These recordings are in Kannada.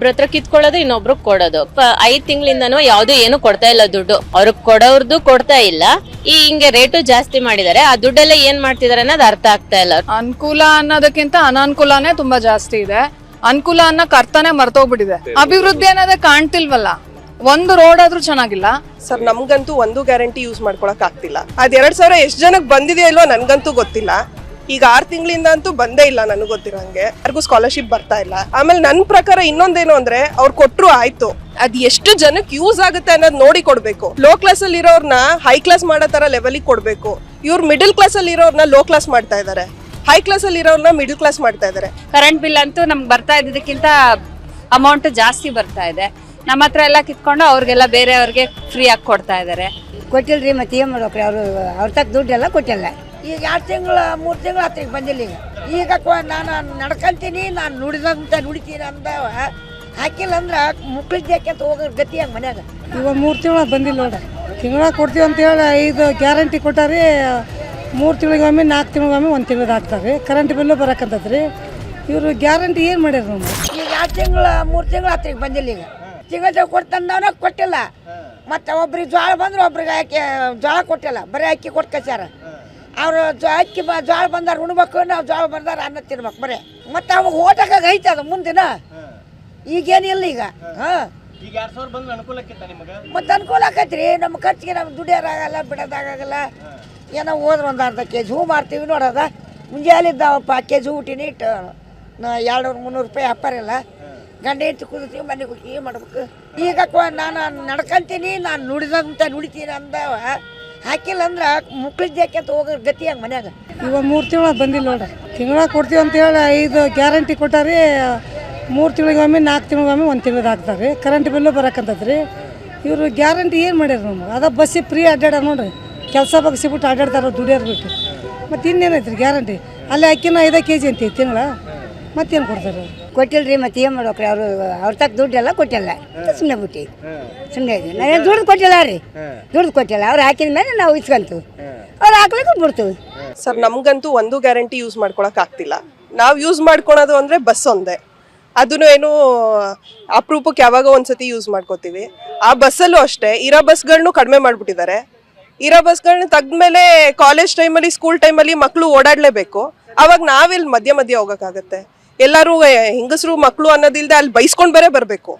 ಒಬ್ರ ಹತ್ರ ಕಿತ್ಕೊಳ್ಳೋದು ಇನ್ನೊಬ್ರು ಕೊಡೋದು. ಪ- ಐದ್ ತಿಂಗಳಿಂದನೂ ಯಾವ್ದು ಏನು ಕೊಡ್ತಾ ಇಲ್ಲ ದುಡ್ಡು. ಅವ್ರಗ್ ಕೊಡೋರ್ದು ಕೊಡ್ತಾ ಇಲ್ಲ. ಈ ಹಿಂಗೆ ರೇಟು ಜಾಸ್ತಿ ಮಾಡಿದ್ದಾರೆ ಆ ದುಡ್ಡೆಲ್ಲ ಏನ್ ಮಾಡ್ತಿದಾರೆ ಅನ್ನೋದು ಅರ್ಥ ಆಗ್ತಾ ಇಲ್ಲ. ಅನುಕೂಲ ಅನ್ನೋದಕ್ಕಿಂತ ಅನಾನುಕೂಲನೇ ತುಂಬಾ ಜಾಸ್ತಿ ಇದೆ. ಅನುಕೂಲ ಅನ್ನೋಕ್ ಅರ್ಥನೇ ಮರ್ತೋಗ್ಬಿಟ್ಟಿದೆ. ಅಭಿವೃದ್ಧಿ ಅನ್ನೋದೇ ಕಾಣ್ತಿಲ್ವಲ್ಲ? ಒಂದು ರೋಡ್ ಆದ್ರೂ ಚೆನ್ನಾಗಿಲ್ಲ? ಸರ್ ನಮ್ಗಂತೂ ಒಂದು ಗ್ಯಾರಂಟಿ ಯೂಸ್ ಮಾಡ್ಕೊಳಕ್ ಆಗ್ತಿಲ್ಲ. ಅದ್ ಎರಡ್ ಸಾವಿರ ಎಷ್ಟ್ ಜನಕ್ ಬಂದಿದೆಯೋ ಇಲ್ವೋ ನನ್ಗಂತೂ ಗೊತ್ತಿಲ್ಲ. ಈಗ ಆರ್ ತಿಂಗಳಿಂದ ಅಂತೂ ಬಂದೇ ಇಲ್ಲ ನನಗೆ ಗೊತ್ತಿರೋಂಗೆ ಯಾರಿಗೂ ಸ್ಕಾಲರ್ಶಿಪ್ ಬರ್ತಾ ಇಲ್ಲ. ಆಮೇಲೆ ನನ್ನ ಪ್ರಕಾರ ಇನ್ನೊಂದೇನು ಅಂದ್ರೆ ಅವ್ರು ಕೊಟ್ಟರು ಆಯ್ತು. ಅದ್ ಎಷ್ಟು ಜನಕ್ಕೆ ಯೂಸ್ ಆಗುತ್ತೆ ಅನ್ನೋದು ನೋಡಿ ಕೊಡ್ಬೇಕು. ಲೋ ಕ್ಲಾಸ್ ಅಲ್ಲಿ ಇರೋರ್ನ ಹೈ ಕ್ಲಾಸ್ ಮಾಡೋ ತರ ಲೆವೆಲಿಗೆ ಕೊಡ್ಬೇಕು. ಇವ್ರು ಮಿಡಲ್ ಕ್ಲಾಸ್ ಅಲ್ಲಿ ಇರೋರ್ನ ಲೋ ಕ್ಲಾಸ್ ಮಾಡ್ತಾ ಇದಾರೆ. ಹೈ ಕ್ಲಾಸ್ ಅಲ್ಲಿ ಇರೋರ್ನ ಮಿಡಲ್ ಕ್ಲಾಸ್ ಮಾಡ್ತಾ ಇದಾರೆ. ಕರೆಂಟ್ ಬಿಲ್ ಅಂತೂ ನಮ್ಗೆ ಬರ್ತಾ ಇದ್ದಕ್ಕಿಂತ ಅಮೌಂಟ್ ಜಾಸ್ತಿ ಬರ್ತಾ ಇದೆ. ನಮ್ಮ ಹತ್ರ ಎಲ್ಲ ಕಿತ್ಕೊಂಡು ಅವ್ರಿಗೆಲ್ಲ ಬೇರೆಯವ್ರಿಗೆ ಫ್ರೀ ಆಗಿ ಕೊಡ್ತಾ ಇದ್ದಾರೆ ರೀ ಮತ್ತೆ ಏನು ಮಾಡ್ಬೇಕ್ರಿ? ಅವರು ಅವ್ರ ತಕ್ಕ ದುಡ್ಡೆಲ್ಲ ಕೊಟ್ಟಿಲ್ಲ. ಈಗ ಎರಡು ತಿಂಗಳು ಮೂರು ತಿಂಗಳು ಹತ್ತಿಗೆ ಬಂದಿಲ್ಲ ಈಗ. ಈಗ ಕೊ- ನಾನು ನಡ್ಕೊಂತೀನಿ ನಾನು ನುಡಿದಂತ ನುಡಿತೀನಿ ಅಂದವ ಹಾಕಿಲ್ಲ ಅಂದ್ರೆ ಮುಕ್ಳಿಗೆ ಹೋಗೋ ಗತಿ ಹಂಗೆ ಮನ್ಯಾಗ. ಇವಾಗ ಮೂರು ತಿಂಗಳ ಬಂದಿಲ್ಲ ನೋಡ. ತಿಂಗಳ ಕೊಡ್ತೀವಿ ಅಂತೇಳಿ ಐದು ಗ್ಯಾರಂಟಿ ಕೊಟ್ಟಾರಿ ಮೂರು ತಿಂಗಳಿಗೊಮ್ಮೆ ನಾಲ್ಕು ತಿಂಗಳಿಗೊಮ್ಮೆ ಒಂದು ತಿಂಗ್ಳದ ಹಾಕ್ತಾರೆ. ಕರೆಂಟ್ ಬಿಲ್ಲು ಬರಕಂತದ್ರಿ ಇವರು ಗ್ಯಾರಂಟಿ ಏನು ಮಾಡ್ಯಾರ ನಮ್ಮ ಈಗ ಎರಡು ತಿಂಗಳು ಮೂರು ತಿಂಗಳು ಹತ್ತಿಗೆ ಬಂದಿಲ್ಲ ಈಗ. ತಿಂಗಳ ಕೊಡ್ತಂದವನ ಕೊಟ್ಟಿಲ್ಲ. ಮತ್ತು ಒಬ್ರಿಗೆ ಜೋಳ ಬಂದ್ರೆ ಒಬ್ರಿಗೆ ಅಕ್ಕಿ ಜೋಳ ಕೊಟ್ಟಿಲ್ಲ. ಬರೀ ಅಕ್ಕಿ ಕೊಟ್ಟು ಕಸ್ಯಾರ. ಅವರು ಅಕ್ಕಿ ಬ ಜೋಳ ಬಂದಾರ ಉಣ್ಬೇಕು ನಾವು ಜೋಳ ಬಂದಾರ ಅನ್ನ ತಿನ್ಬೇಕು ಬರೀ. ಮತ್ತೆ ಅವಾಗ ಓಟಕ್ಕಾಗ ಐತೆ ಅದು ಮುಂದಿನ. ಈಗೇನಿಲ್ಲ ಈಗ. ಹಾಂ. ಮತ್ತು ಅನುಕೂಲ ಆಕೈತ್ರಿ ನಮ್ಮ ಖರ್ಚಿಗೆ ನಮ್ಗೆ ದುಡಿಯೋರಾಗಲ್ಲ ಬಿಡೋದಾಗಲ್ಲ ಏನೋ ಹೋದ್ರೆ ಒಂದು ಅರ್ಧ ಕೆ ಜಿ ಹೂ ಮಾರ್ತೀವಿ ನೋಡೋದ ಮುಂಜಾಲಿದ್ದಾವಪ್ಪ ಕೆ ಜಿ ಊಟಿನ ಇಟ್ಟು ಎರಡು ಮುನ್ನೂರು ರೂಪಾಯಿ ವ್ಯಾಪಾರಿಲ್ಲ ಗಂಡ ಹೆಂಡ್ತಿ ಕುದಿತೀವಿ ಮನೆಗೆ ಹೋಗಿ ಮಾಡ್ಬೇಕು. ಈಗ ನಾನು ನಡ್ಕೊಂತೀನಿ ನಾನು ನುಡಿದಂತ ನುಡಿತೀನಿ ಅಂದವ ಹಾಕಿಲ್ಲ ಅಂದ್ರೆ ಮುಕ್ಳಿಗೆ ಅಂತ ಹೋಗೋ ಗತಿ ಹಂಗೆ ಮನ್ಯಾಗ. ಇವಾಗ ಮೂರು ತಿಂಗಳ ಬಂದಿಲ್ಲ ನೋಡ ತಿಂಗಳ ಕೊಡ್ತೀವಿ ಅಂತೇಳಿ ಐದು ಗ್ಯಾರಂಟಿ ಕೊಟ್ಟಾರಿ, ಮೂರು ತಿಂಗಳಿಗೊಮ್ಮೆ ನಾಲ್ಕು ತಿಂಗಳಿಗೊಮ್ಮೆ ಒಂದು ತಿಂಗಳ ಹಾಕ್ತಾರೆ ಕರೆಂಟ್ ಬಿಲ್ಲು ಬರಕಂತದ್ರಿ. ಇವರು ಗ್ಯಾರಂಟಿ ಏನು ಮಾಡ್ಯಾರ ನಮ್ಗೆ? ಅದ ಬಸ್ಸಿಗೆ ಫ್ರೀ ಅಡ್ಡಾಡ ನೋಡ್ರಿ. ಕೆಲಸ ಬಗ್ಸಿಬಿಟ್ಟು ಅಡ್ಡಾಡ್ತಾರ ದುಡಿಯೋರು ಬಿಟ್ಟು. ಮತ್ತು ಇನ್ನೇನೈತ್ರಿ ಗ್ಯಾರಂಟಿ? ಅಲ್ಲಿ ಅಕ್ಕಿನ ಐದು ಕೆ ಜಿ ಅಂತೀವಿ ತಿಂಗಳ. ಮತ್ತೇನು ಕೊಡ್ತಾರೆ ಕೊಟ್ಟಿಲ್ರಿ ಮತ್ತೆ ಏನು ಮಾಡ್ಬೇಕ್ರಿ? ಅವರು ಅವ್ರ ತಕ್ಕ ದುಡ್ಡೆಲ್ಲ ಕೊಟ್ಟಿಲ್ಲ. ಸುಮ್ಮನೆ ಬಿಟ್ಟು. ಸುಮ್ಮನೆ ಇದ್ದೀವಿ ನಾನು ದುಡ್ಡು ಕೊಟ್ಟಿಲ್ಲ ರೀ. ದುಡ್ಡು ಕೊಟ್ಟಿಲ್ಲ. ಅವ್ರು ಹಾಕಿದ ಮೇಲೆ ನಾವು ಇಸ್ಕೊಂತೀವಿ ಅವ್ರು ಹಾಕ್ಲಿಕ್ಕೆ ಬಿಡ್ತೀವಿ ಸರ್ ನಮ್ಗಂತೂ ಒಂದು ಗ್ಯಾರಂಟಿ ಯೂಸ್ ಮಾಡ್ಕೊಳಕ್ ಆಗ್ತಿಲ್ಲ. ನಾವು ಯೂಸ್ ಮಾಡ್ಕೊಳೋದು ಅಂದ್ರೆ ಬಸ್ ಒಂದೇ. ಅದನ್ನು ಏನು ಅಪರೂಪಕ್ಕೆ ಯಾವಾಗ ಒಂದ್ಸತಿ ಯೂಸ್ ಮಾಡ್ಕೋತೀವಿ. ಆ ಬಸ್ಸಲ್ಲೂ ಅಷ್ಟೇ ಇರೋ ಬಸ್ಗಳನ್ನೂ ಕಡಿಮೆ ಮಾಡಿಬಿಟ್ಟಿದ್ದಾರೆ. ಇರೋ ಬಸ್ಗಳನ್ನ ತೆಗ್ದ್ಮೇಲೆ ಕಾಲೇಜ್ ಟೈಮಲ್ಲಿ ಸ್ಕೂಲ್ ಟೈಮಲ್ಲಿ ಮಕ್ಕಳು ಓಡಾಡಲೇಬೇಕು. ಅವಾಗ ನಾವಿಲ್ಲಿ ಮಧ್ಯ ಮಧ್ಯ ಹೋಗೋಕ್ಕಾಗತ್ತೆ. ಎಲ್ಲರೂ ಹೆಂಗಸರು ಮಕ್ಕಳು ಅನ್ನೋದಿಲ್ಲದೆ ಅಲ್ಲಿ ಬೈಸ್ಕೊಂಡು ಬೇರೆ ಬರಬೇಕು.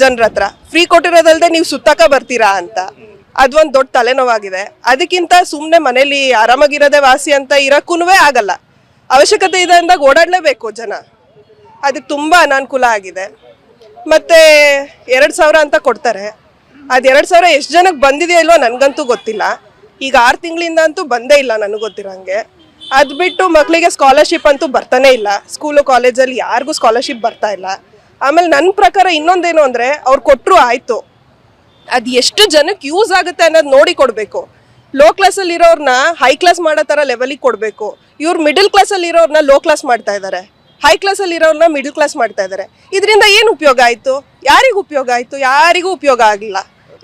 ಜನರ ಹತ್ರ. ಫ್ರೀ ಕೊಟ್ಟಿರೋದಲ್ದೆ ನೀವು ಸುತ್ತಕ ಬರ್ತೀರಾ ಅಂತ. ಅದೊಂದು ದೊಡ್ಡ ತಲೆನೋವಾಗಿದೆ. ಅದಕ್ಕಿಂತ ಸುಮ್ಮನೆ ಮನೇಲಿ ಆರಾಮಾಗಿರೋದೇ ವಾಸಿ ಅಂತ ಇರೋಕ್ಕೂ ಆಗಲ್ಲ. ಅವಶ್ಯಕತೆ ಇದೆ ಅಂದಾಗ ಓಡಾಡಲೇಬೇಕು ಜನ. ಅದಕ್ಕೆ ತುಂಬ ಅನಾನುಕೂಲ ಆಗಿದೆ. ಮತ್ತು ಎರಡು ಸಾವಿರ ಅಂತ ಕೊಡ್ತಾರೆ. ಅದು ಎರಡು ಸಾವಿರ ಎಷ್ಟು ಜನಕ್ಕೆ ಬಂದಿದೆಯೋ ಇಲ್ವೋ ನನಗಂತೂ ಗೊತ್ತಿಲ್ಲ. ಈಗ ಆರು ತಿಂಗಳಿಂದ ಅಂತೂ ಬಂದೇ ಇಲ್ಲ ನನಗೆ ಗೊತ್ತಿರೋಂಗೆ ಅದು ಬಿಟ್ಟು ಮಕ್ಕಳಿಗೆ ಸ್ಕಾಲರ್ಶಿಪ್ ಅಂತೂ ಬರ್ತಾನೆ ಇಲ್ಲ. ಸ್ಕೂಲು ಕಾಲೇಜಲ್ಲಿ ಯಾರಿಗೂ ಸ್ಕಾಲರ್ಶಿಪ್ ಬರ್ತಾ ಇಲ್ಲ. ಆಮೇಲೆ ನನ್ನ ಪ್ರಕಾರ ಇನ್ನೊಂದೇನು ಅಂದರೆ ಅವ್ರು ಕೊಟ್ಟರು ಆಯಿತು. ಅದು ಎಷ್ಟು ಜನಕ್ಕೆ ಯೂಸ್ ಆಗುತ್ತೆ ಅನ್ನೋದು ನೋಡಿ ಕೊಡಬೇಕು. ಲೋ ಕ್ಲಾಸಲ್ಲಿ ಇರೋರ್ನ ಹೈ ಕ್ಲಾಸ್ ಮಾಡೋ ಥರ ಲೆವೆಲಿಗೆ ಕೊಡಬೇಕು. ಇವ್ರು ಮಿಡಲ್ ಕ್ಲಾಸಲ್ಲಿ ಇರೋರ್ನ ಲೋ ಕ್ಲಾಸ್ ಮಾಡ್ತಾ ಇದ್ದಾರೆ ಹೈ ಕ್ಲಾಸಲ್ಲಿ ಇರೋರ್ನ ಮಿಡಲ್ ಕ್ಲಾಸ್ ಮಾಡ್ತಾ ಇದ್ದಾರೆ ಇದರಿಂದ ಏನು ಉಪಯೋಗ ಆಯಿತು? ಯಾರಿಗೂ ಉಪಯೋಗ ಆಯಿತು? ಯಾರಿಗೂ ಉಪಯೋಗ ಆಗಿಲ್ಲ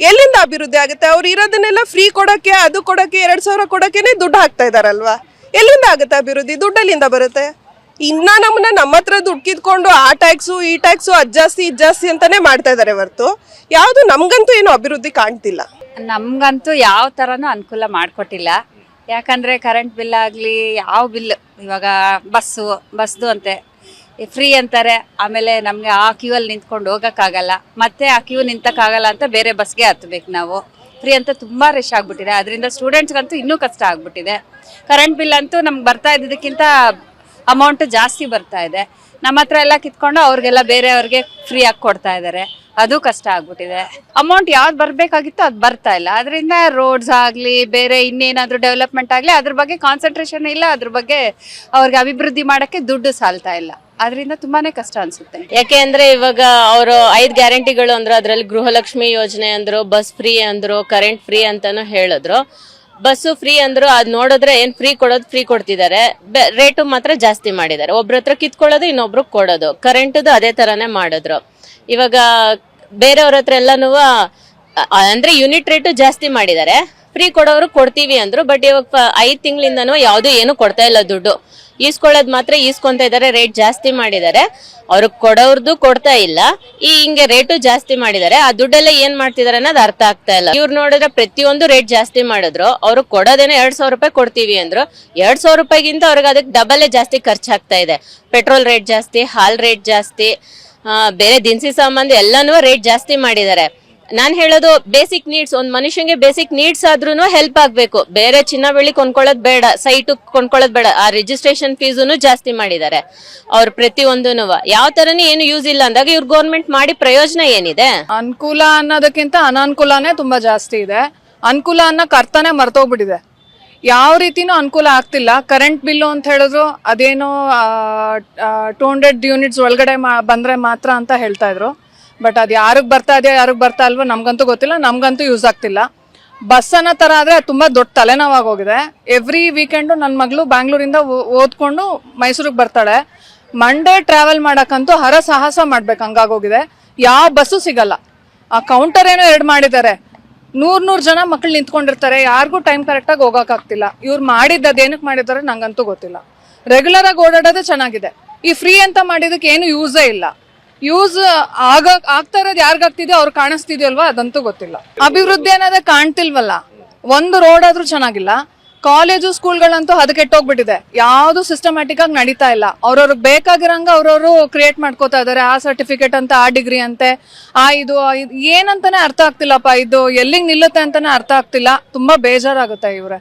ಎಲ್ಲಿಂದ ಅಭಿವೃದ್ಧಿ ಆಗುತ್ತೆ? ಅವ್ರು ಇರೋದನ್ನೆಲ್ಲ ಫ್ರೀ ಕೊಡೋಕ್ಕೆ ಅದು ಕೊಡೋಕ್ಕೆ ಎರಡು ಸಾವಿರ ಕೊಡೋಕ್ಕೇ ದುಡ್ಡು ಹಾಕ್ತಾ ಇದಾರಲ್ವಾ? ಎಲ್ಲಿಂದ ಆಗುತ್ತೆ ಅಭಿವೃದ್ಧಿ? ದುಡ್ಡಲ್ಲಿಂದ ಬರುತ್ತೆ. ಇನ್ನ ನಮ್ಮನ್ನ ನಮ್ಮ ಹತ್ರ ದುಡ್ಡು ಕಿತ್ಕೊಂಡು ಆ ಟ್ಯಾಕ್ಸು ಈ ಟ್ಯಾಕ್ಸು ಅದ್ ಜಾಸ್ತಿ, ಇದ್ ಜಾಸ್ತಿ ಅಂತಾನೆ ಮಾಡ್ತಾ ಇದಾರೆ ಹೊರತು. ಯಾವುದು ನಮ್ಗಂತೂ ಏನು ಅಭಿವೃದ್ಧಿ ಕಾಣ್ತಿಲ್ಲ. ನಮ್ಗಂತೂ ಯಾವ ಥರನೂ ಅನುಕೂಲ ಮಾಡಿಕೊಟ್ಟಿಲ್ಲ. ಯಾಕಂದರೆ ಕರೆಂಟ್ ಬಿಲ್ ಆಗಲಿ, ಯಾವ ಬಿಲ್ ಇವಾಗ ಬಸ್ಸು, ಬಸ್ದು ಅಂತೆ. ಫ್ರೀ ಅಂತಾರೆ. ಆಮೇಲೆ ನಮಗೆ ಆ ಕ್ಯೂ ಅಲ್ಲಿ ನಿಂತ್ಕೊಂಡು ಹೋಗೋಕ್ಕಾಗಲ್ಲ. ಮತ್ತೆ ಆ ಕ್ಯೂ ನಿಂತಕ್ಕಾಗಲ್ಲ ಅಂತ ಬೇರೆ ಬಸ್ಗೆ ಹತ್ಬೇಕು ನಾವು. ಫ್ರೀ ಅಂತ ತುಂಬ ರಶ್ ಆಗಿಬಿಟ್ಟಿದೆ. ಅದರಿಂದ ಸ್ಟೂಡೆಂಟ್ಸ್ಗಂತೂ ಇನ್ನೂ ಕಷ್ಟ ಆಗ್ಬಿಟ್ಟಿದೆ. ಕರೆಂಟ್ ಬಿಲ್ ಅಂತೂ ನಮ್ಗೆ ಬರ್ತಾ ಇದ್ದಕ್ಕಿಂತ ಅಮೌಂಟ್ ಜಾಸ್ತಿ ಬರ್ತಾ ಇದೆ. ನಮ್ಮ ಹತ್ರ ಎಲ್ಲ ಕಿತ್ಕೊಂಡು ಅವ್ರಿಗೆಲ್ಲ ಬೇರೆಯವ್ರಿಗೆ ಫ್ರೀ ಆಗಿ ಕೊಡ್ತಾ ಇದ್ದಾರೆ ಅದು ಕಷ್ಟ ಆಗ್ಬಿಟ್ಟಿದೆ. ಅಮೌಂಟ್ ಯಾವ್ದು ಬರಬೇಕಾಗಿತ್ತು ಅದು ಬರ್ತಾ ಇಲ್ಲ. ಅದರಿಂದ ರೋಡ್ಸ್ ಆಗಲಿ, ಬೇರೆ ಇನ್ನೇನಾದರೂ ಡೆವಲಪ್ಮೆಂಟ್ ಆಗಲಿ, ಅದ್ರ ಬಗ್ಗೆ ಕಾನ್ಸಂಟ್ರೇಷನ್ ಇಲ್ಲ. ಅದ್ರ ಬಗ್ಗೆ ಅವ್ರಿಗೆ ಅಭಿವೃದ್ಧಿ ಮಾಡೋಕ್ಕೆ ದುಡ್ಡು ಸಾಲ್ತಾ ಇಲ್ಲ. ಅದರಿಂದ ತುಂಬಾನೇ ಕಷ್ಟ ಅನ್ಸುತ್ತೆ. ಯಾಕೆ ಅಂದ್ರೆ ಇವಾಗ ಅವರು ಐದ್ ಗ್ಯಾರಂಟಿಗಳು ಅಂದ್ರೆ, ಅದ್ರಲ್ಲಿ ಗೃಹಲಕ್ಷ್ಮಿ ಯೋಜನೆ ಅಂದ್ರು, ಬಸ್ ಫ್ರೀ ಅಂದ್ರು, ಕರೆಂಟ್ ಫ್ರೀ ಅಂತಾನು ಹೇಳಿದ್ರು. ಬಸ್ಸು ಫ್ರೀ ಅಂದ್ರು, ಅದ್ ನೋಡಿದ್ರೆ ಏನ್ ಫ್ರೀ ಕೊಡೋದು ಫ್ರೀ ಕೊಡ್ತಿದ್ದಾರೆ ರೇಟು ಮಾತ್ರ ಜಾಸ್ತಿ ಮಾಡಿದ್ದಾರೆ ಒಬ್ರ ಹತ್ರ ಕಿತ್ಕೊಳ್ಳೋದು, ಇನ್ನೊಬ್ರು ಕೊಡೋದು. ಕರೆಂಟ್ದು ಅದೇ ತರಾನೇ ಮಾಡಿದ್ರು. ಇವಾಗ ಬೇರೆಯವ್ರ ಹತ್ರ ಎಲ್ಲಾನು ಅಂದ್ರೆ ಯೂನಿಟ್ ರೇಟು ಜಾಸ್ತಿ ಮಾಡಿದ್ದಾರೆ ಫ್ರೀ ಕೊಡೋರು ಕೊಡ್ತೀವಿ ಅಂದ್ರು ಬಟ್ ಇವಾಗ ಐದ್ ತಿಂಗಳಿಂದನೂ ಯಾವ್ದು ಏನು ಕೊಡ್ತಾ ಇಲ್ಲ ದುಡ್ಡು. ಈಸ್ಕೊಳ್ಳೋದ್ ಮಾತ್ರ ಈಸ್ಕೊಂತ ಇದಾರೆ ರೇಟ್ ಜಾಸ್ತಿ ಮಾಡಿದ್ದಾರೆ ಅವ್ರಿಗೆ ಕೊಡೋರ್ದು ಕೊಡ್ತಾ ಇಲ್ಲ. ಈ ಹಿಂಗೆ ರೇಟು ಜಾಸ್ತಿ ಮಾಡಿದ್ದಾರೆ ಆ ದುಡ್ಡೆಲ್ಲ ಏನ್ ಮಾಡ್ತಿದಾರೆ ಅನ್ನೋದು ಅರ್ಥ ಆಗ್ತಾ ಇಲ್ಲ. ಇವ್ರು ನೋಡಿದ್ರೆ ಪ್ರತಿಯೊಂದು ರೇಟ್ ಜಾಸ್ತಿ ಮಾಡಿದ್ರು ಅವ್ರು ಕೊಡೋದೇನೆ ಎರಡ್ ಸಾವಿರ ರೂಪಾಯಿ ಕೊಡ್ತೀವಿ ಅಂದ್ರು, ಎರಡ್ ಸಾವಿರ ರೂಪಾಯಿಗಿಂತ ಅವ್ರಿಗೆ ಅದಕ್ಕೆ ಡಬಲ್ ಜಾಸ್ತಿ ಖರ್ಚಾಗ್ತಾ ಇದೆ. ಪೆಟ್ರೋಲ್ ರೇಟ್ ಜಾಸ್ತಿ, ಹಾಲ್ ರೇಟ್ ಜಾಸ್ತಿ ಬೇರೆ ದಿನಸಿ ಸಾಮಾನು ಎಲ್ಲಾನು ರೇಟ್ ಜಾಸ್ತಿ ಮಾಡಿದ್ದಾರೆ ನಾನ್ ಹೇಳೋದು ಬೇಸಿಕ್ ನೀಡ್ಸ್ ಒಂದ್ ಮನುಷ್ಯಂಗೆ ಬೇಸಿಕ್ ನೀಡ್ಸ್ ಆದ್ರೂ ಹೆಲ್ಪ್ ಆಗ್ಬೇಕು. ಬೇರೆ ಚಿನ್ನ ಬೆಳ್ಳಿ ಕೊಂಡ್ಕೊಳ್ಳೋದ್ ಬೇಡ ಸೈಟ್ ಕೊಂಡ್ಕೊಳ್ಳೋದ್ ಬೇಡ, ಆ ರಿಜಿಸ್ಟ್ರೇಷನ್ ಫೀಸುನು ಜಾಸ್ತಿ ಮಾಡಿದ್ದಾರೆ. ಅವ್ರ ಪ್ರತಿಯೊಂದೂನು ಯಾವ ತರನೇ ಏನು ಯೂಸ್ ಇಲ್ಲ ಅಂದಾಗ ಇವ್ರ ಗೌರ್ಮೆಂಟ್ ಮಾಡಿ ಪ್ರಯೋಜನ ಏನಿದೆ? ಅನುಕೂಲ ಅನ್ನೋದಕ್ಕಿಂತ ಅನಾನುಕೂಲನೇ ತುಂಬಾ ಜಾಸ್ತಿ ಇದೆ. ಅನುಕೂಲ ಅನ್ನೋ ಕರ್ತನೇ ಮರ್ತೋಗ್ಬಿಟ್ಟಿದೆ. ಯಾವ ರೀತಿನೂ ಅನುಕೂಲ ಆಗ್ತಿಲ್ಲ. ಕರೆಂಟ್ ಬಿಲ್ಲು ಅಂತ ಹೇಳಿದ್ರು ಅದೇನೋ ಟೂ ಹಂಡ್ರೆಡ್ ಯೂನಿಟ್ಸ್ ಒಳಗಡೆ ಮಾ, ಬಂದ್ರೆ ಮಾತ್ರ ಅಂತ ಹೇಳ್ತಾ ಇದ್ರು. ಬಟ್ ಅದು ಯಾರಿಗೆ ಬರ್ತಾ ಇದೆಯಾ, ಯಾರಿಗೆ ಬರ್ತಾ ಇಲ್ವೋ ನಮಗಂತೂ ಗೊತ್ತಿಲ್ಲ, ನಮಗಂತೂ ಯೂಸ್ ಆಗ್ತಿಲ್ಲ. ಬಸ್ ಅನ್ನೋ ಥರ ಆದರೆ ತುಂಬ ದೊಡ್ಡ ತಲೆನೋವಾಗೋಗಿದೆ ಎವ್ರಿ ವೀಕೆಂಡು ನನ್ನ ಮಗಳು ಬ್ಯಾಂಗ್ಳೂರಿಂದ ಓದ್ಕೊಂಡು ಮೈಸೂರಿಗೆ ಬರ್ತಾಳೆ. ಮಂಡೇ ಟ್ರಾವೆಲ್ ಮಾಡೋಕ್ಕಂತೂ ಹರ ಸಾಹಸ ಮಾಡ್ಬೇಕು ಹಂಗಾಗೋಗಿದೆ ಯಾವ ಬಸ್ಸು ಸಿಗಲ್ಲ. ಆ ಕೌಂಟರ್ ಏನೋ ಎರಡು ಮಾಡಿದ್ದಾರೆ. ನೂರು ನೂರು ಜನ ಮಕ್ಳು ನಿಂತ್ಕೊಂಡಿರ್ತಾರೆ, ಯಾರಿಗೂ ಟೈಮ್ ಕರೆಕ್ಟಾಗಿ ಹೋಗೋಕ್ಕಾಗ್ತಿಲ್ಲ ಇವ್ರು ಮಾಡಿದ್ದು ಅದೇನಕ್ಕೆ ಮಾಡಿದ್ದಾರೆ ನಂಗಂತೂ ಗೊತ್ತಿಲ್ಲ. ರೆಗ್ಯುಲರ್ ಆಗಿ ಓಡಾಡೋದೇ ಚೆನ್ನಾಗಿದೆ. ಈ ಫ್ರೀ ಅಂತ ಮಾಡಿದಕ್ಕೆ ಏನು ಯೂಸೇ ಇಲ್ಲ. ಯೂಸ್ ಆಗ ಆಗ್ತಾ ಇರೋದು ಯಾರಿಗಾಗ್ತಿದೆ ಅವ್ರು ಕಾಣಿಸ್ತಿದ್ಯಲ್ವಾ ಅದಂತೂ ಗೊತ್ತಿಲ್ಲ. ಅಭಿವೃದ್ಧಿ ಅನ್ನೋದೇ ಕಾಣ್ತಿಲ್ವಲ್ಲ? ಒಂದು ರೋಡ್ ಆದ್ರೂ ಚೆನ್ನಾಗಿಲ್ಲ. ಕಾಲೇಜು ಸ್ಕೂಲ್ಗಳಂತೂ ಹದಗೆಟ್ಟೋಗ್ಬಿಟ್ಟಿದೆ ಯಾವುದು ಸಿಸ್ಟಮ್ಯಾಟಿಕ್ ಆಗಿ ನಡೀತಾ ಇಲ್ಲ. ಅವ್ರವ್ರಿಗೆ ಬೇಕಾಗಿರಂಗ ಅವ್ರವರು ಕ್ರಿಯೇಟ್ ಮಾಡ್ಕೋತಾ ಇದಾರೆ ಆ ಸರ್ಟಿಫಿಕೇಟ್ ಅಂತ, ಆ ಡಿಗ್ರಿ ಅಂತೆ ಆ ಇದು. ಏನಂತಾನೆ ಅರ್ಥ ಆಗ್ತಿಲ್ಲಪ್ಪ ಇದು? ಎಲ್ಲಿಗೆ ನಿಲ್ಲುತ್ತೆ ಅಂತಾನೆ ಅರ್ಥ ಆಗ್ತಿಲ್ಲ. ತುಂಬಾ ಬೇಜಾರಾಗುತ್ತೆ ಇವ್ರೆ.